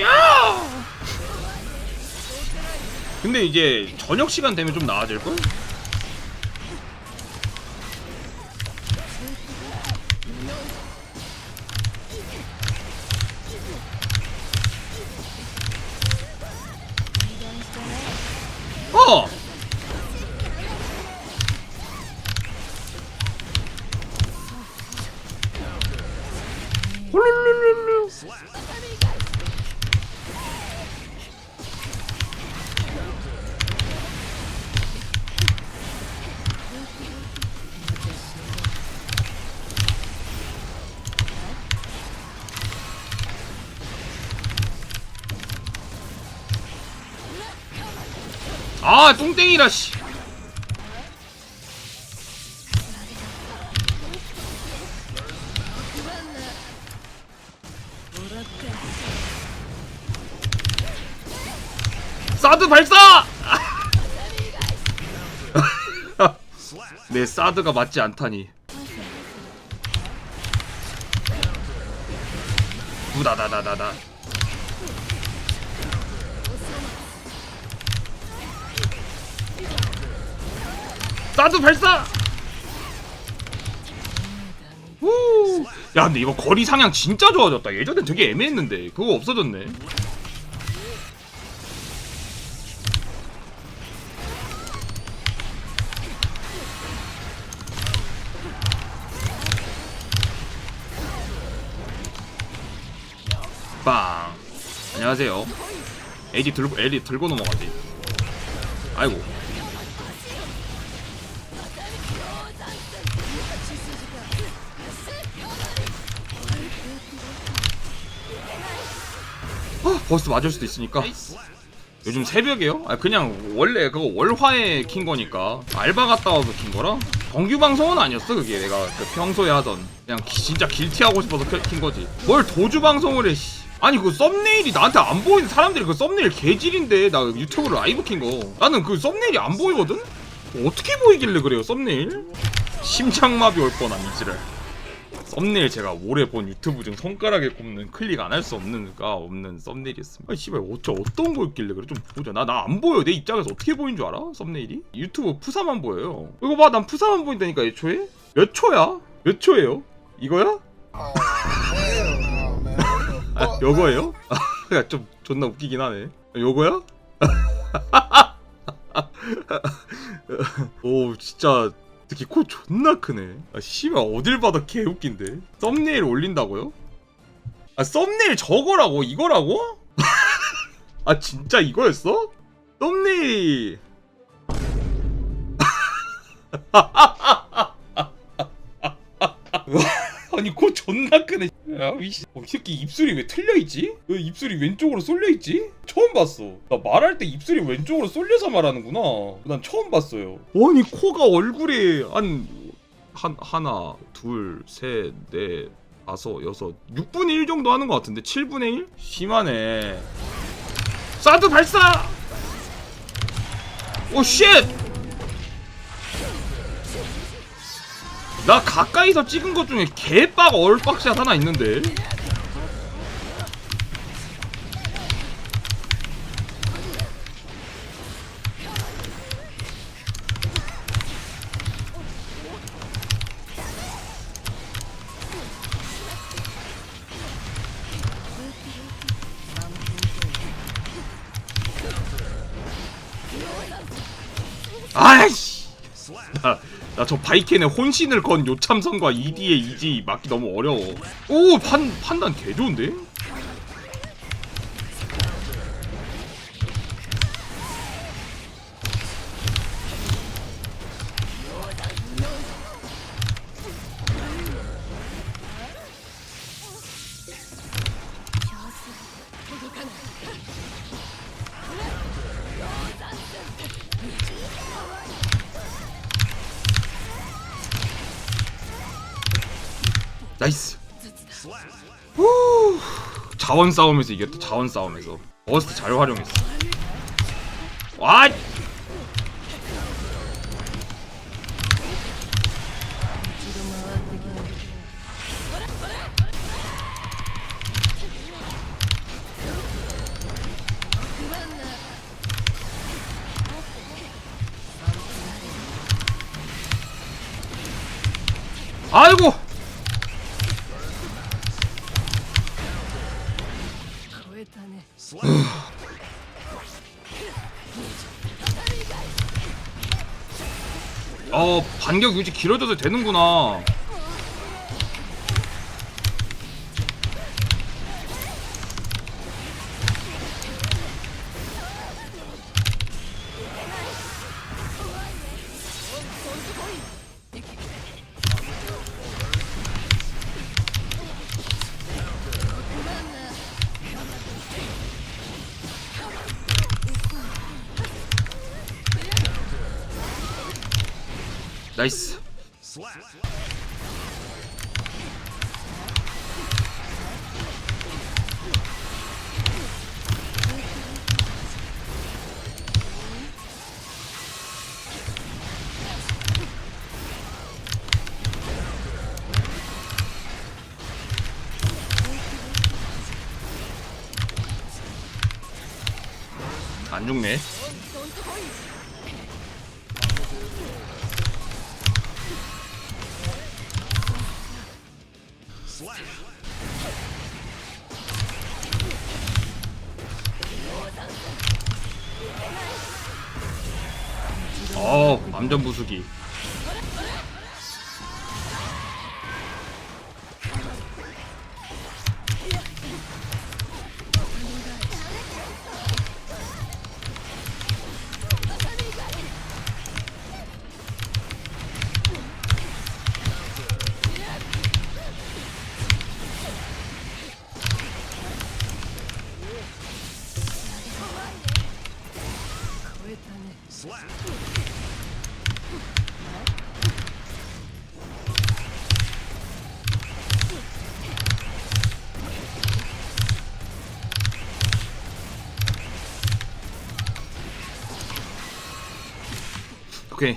야! 근데 이제 저녁 시간 되면 좀 나아질 걸? 어! 아 뚱땡이라 씨. 사드 발사! 내 사드가 맞지 않다니. 우다다다다다. 사드 발사! 후. 야 근데 이거 거리 상향 진짜 좋아졌다. 예전엔 되게 애매했는데 그거 없어졌네. 빵. 안녕하세요. 에디 들고 에디 들고 넘어가지. 아이고. 아, 버스 맞을 수도 있으니까. 요즘 새벽에요? 아 그냥 원래 그거 월화에 킨 거니까 알바 갔다 와서 킨 거라 정규 방송은 아니었어 그게 내가 그 평소에 하던 그냥 기- 진짜 길티 하고 싶어서 켜- 킨 거지 뭘 도주 방송을 해 씨. 아니 그 썸네일이 나한테 안 보이는 사람들이 그 썸네일 개질인데 나 유튜브로 라이브 킨 거 나는 그 썸네일이 안 보이거든? 어떻게 보이길래 그래요 썸네일? 심장마비 올 뻔한 이지랄 썸네일 제가 오래 본 유튜브 중 손가락에 꼽는 클릭 안 할 수 없는가 없는 썸네일이었습니다. 아 씨발 어쩌 어떤 거였길래 그래 좀 보자. 나 나 안 보여 내 입장에서 어떻게 보인 줄 알아? 썸네일이 유튜브 푸사만 보여요. 이거 봐 난 푸사만 보인다니까 애초에 몇 초야? 몇 초예요? 이거야? 아, 요거예요? 아, 좀 존나 웃기긴 하네. 요거야? 오 진짜 특히 코 존나 크네. 아 씨발 어딜 봐도 개 웃긴데. 썸네일 올린다고요? 아 썸네일 저거라고 이거라고? 아 진짜 이거였어? 썸네일. 아니 코 존나 크네. 야, 이, 씨. 어, 이 새끼 입술이 왜 틀려 있지? 왜 입술이 왼쪽으로 쏠려 있지? 처음 봤어. 나 말할 때 입술이 왼쪽으로 쏠려서 말하는구나. 난 처음 봤어요. 아니 코가 얼굴에 한, 한 하나, 둘, 셋, 넷, 다섯, 여섯, 6분의 1 정도 하는 것 같은데 7분의 1? 심하네. 사드 발사! 오 쉣! 나 가까이서 찍은 것 중에 개빡 얼빡샷 하나 있는데. 아이씨. 나 저 바이켄에 혼신을 건 요참선과 ED의 이지 맞기 너무 어려워 오 판, 판단 개 좋은데? 나이스. 후. 자원 싸움에서 이겼다 자원 싸움에서. 버스트 잘 활용했어. 와! 아이고! 어 반격 유지 길어져도 되는구나 나이스. 안 죽네 어 남전 부수기 오케이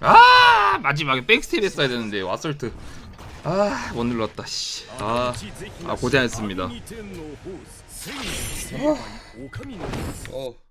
아 마지막에 백스텝 했어야 되는데 와설트 아 못 눌렀다 씨아 아, 고생했습니다. 어. 어